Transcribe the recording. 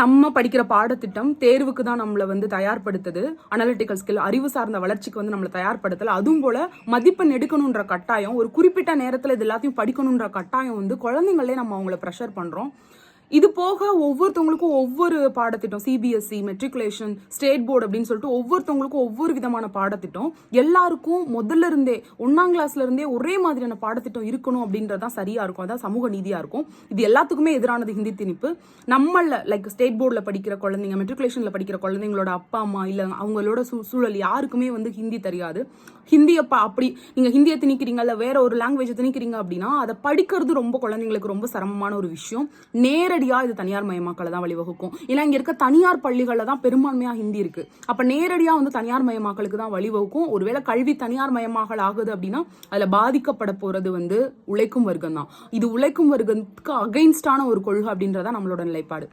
நம்ம படிக்கிற பாடத்திட்டம் தேர்வுக்கு தான் நம்மளை வந்து தயார்படுத்துது. அனலிட்டிக்கல் ஸ்கில் அறிவு சார்ந்த வளர்ச்சிக்கு வந்து நம்மளை தயார்படுத்தல. அதுவும் போல மதிப்பெண் எடுக்கணுன்ற கட்டாயம் ஒரு குறிப்பிட்ட நேரத்தில் இது எல்லாத்தையும் படிக்கணுன்ற கட்டாயம் வந்து குழந்தைங்களே நம்ம அவங்கள ப்ரெஷர் பண்றோம். இது போக ஒவ்வொருத்தவங்களுக்கும் ஒவ்வொரு பாடத்திட்டம் சிபிஎஸ்சி மெட்ரிகுலேஷன் ஸ்டேட் போர்டு அப்படின்னு சொல்லிட்டு ஒவ்வொருத்தவங்களுக்கும் ஒவ்வொரு விதமான பாடத்திட்டம். எல்லாருக்கும் முதல்ல இருந்தே ஒன்னாம் கிளாஸ்ல இருந்தே ஒரே மாதிரியான பாடத்திட்டம் இருக்கணும் அப்படின்றது தான் சரியா இருக்கும். அதான் சமூக நீதியா இருக்கும். இது எல்லாத்துக்குமே எதிரானது ஹிந்தி திணிப்பு. நம்மள லைக் ஸ்டேட் போர்டில் படிக்கிற குழந்தைங்க மெட்ரிகுலேஷன்ல படிக்கிற குழந்தைங்களோட அப்பா அம்மா இல்லை அவங்களோட சூழல் யாருக்குமே வந்து ஹிந்தி தெரியாது. ஹிந்தியை அப்ப அப்படி நீங்கள் ஹிந்தியை திணிக்கிறீங்க இல்லை வேற ஒரு லாங்குவேஜ் திணிக்கிறீங்க அப்படின்னா அதை படிக்கிறது ரொம்ப குழந்தைங்களுக்கு ரொம்ப சிரமமான ஒரு விஷயம். நேரடி நேரடியாக இது தனியார் மயமாக்கலை தான் வழிவகுக்கும். ஏன்னா இங்கே இருக்க தனியார் பள்ளிகளில் தான் பெரும்பான்மையாக ஹிந்தி இருக்கு. அப்போ நேரடியாக வந்து தனியார் மயமாக்கலுக்கு தான் வழிவகுக்கும். ஒருவேளை கல்வி தனியார் மயமாக்கல் ஆகுது அப்படின்னா அதுல பாதிக்கப்பட போறது வந்து உழைக்கும் வர்க்கம் தான் இது உழைக்கும் வர்க்கத்துக்கு அகைன்ஸ்டான ஒரு கொள்கை அப்படின்றத நம்மளோட நிலைப்பாடு.